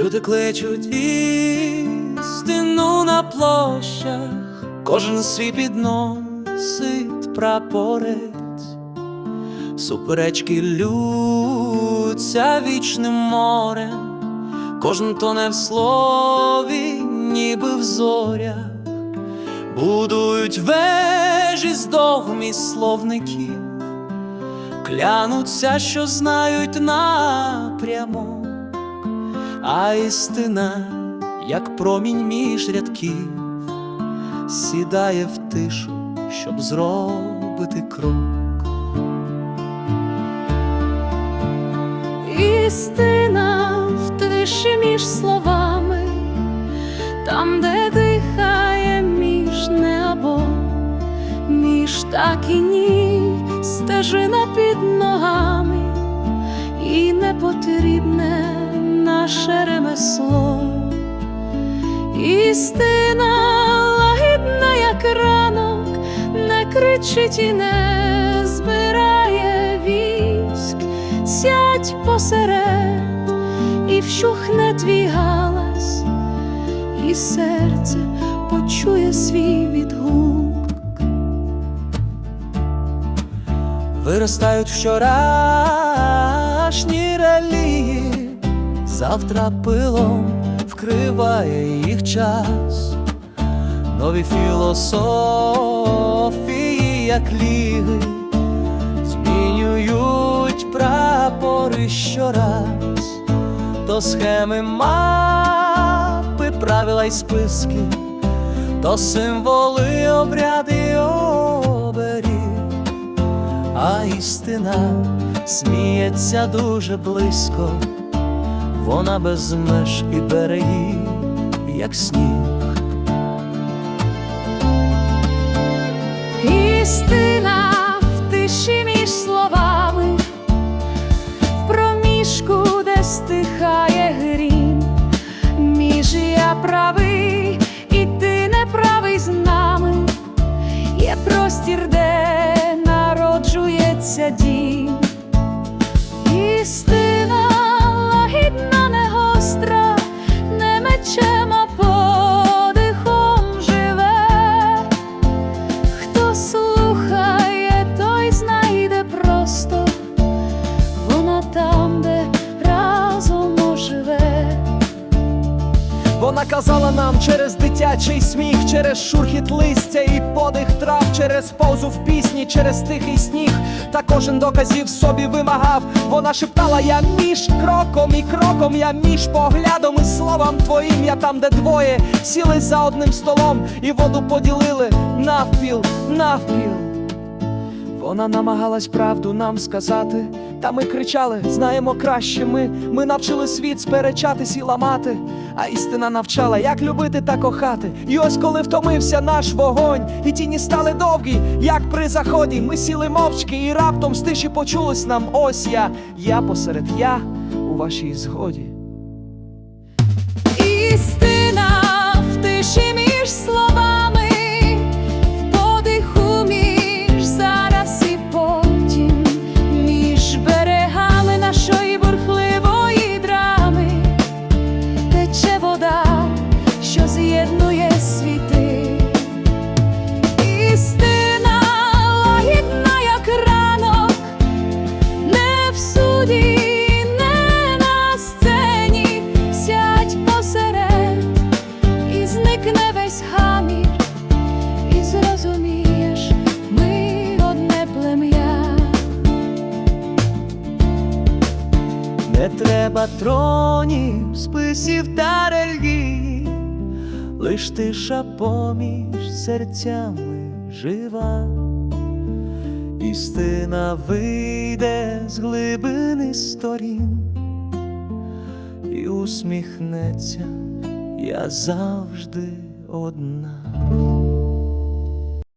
Люди кличуть істину на площах, кожен свій підносить прапорець, суперечки лються вічним морем, кожен тоне в слові, ніби в зорях, будують вежі з догм і словників, клянуться, що знають напрямок а істина, як промінь між рядків, сідає в тишу, щоб зробити крок. Істина в тиші між словами, там, де дихає між не або, між так і ні, стежина під ногами, і не потрібне наше ремесло. Істина лагідна, як ранок, не кричить і не збирає військ, сядь посеред, і вщухне твій галас, і серце почує свій відгук. Виростають вчорашні релігії, завтра пилом вкриває їх час, нові філософії, як ліги, змінюють прапори щораз, то схеми мапи, правила й списки, то символи, обряди, оберіг. А істина сміється дуже близько, вона без меж і берегів, як сніг. Істина казала нам через дитячий сміх, через шурхіт листя і подих трав, через паузу в пісні, через тихий сніг. Та кожен доказів собі вимагав. Вона шептала, я між кроком і кроком, я між поглядом і словом твоїм. Я там, де двоє сіли за одним столом і воду поділили навпіл, навпіл. Вона намагалась правду нам сказати, та ми кричали, знаємо краще ми. Ми навчили світ сперечатись і ламати, а істина навчала, як любити та кохати. І ось коли втомився наш вогонь, і тіні стали довгі, як при заході. Ми сіли мовчки, і раптом з тиші почулось нам ось я, я посеред я у вашій згоді. Не треба тронів, списів та релігій, лиш тиша поміж серцями жива, істина вийде з глибини сторін і усміхнеться, я завжди одна.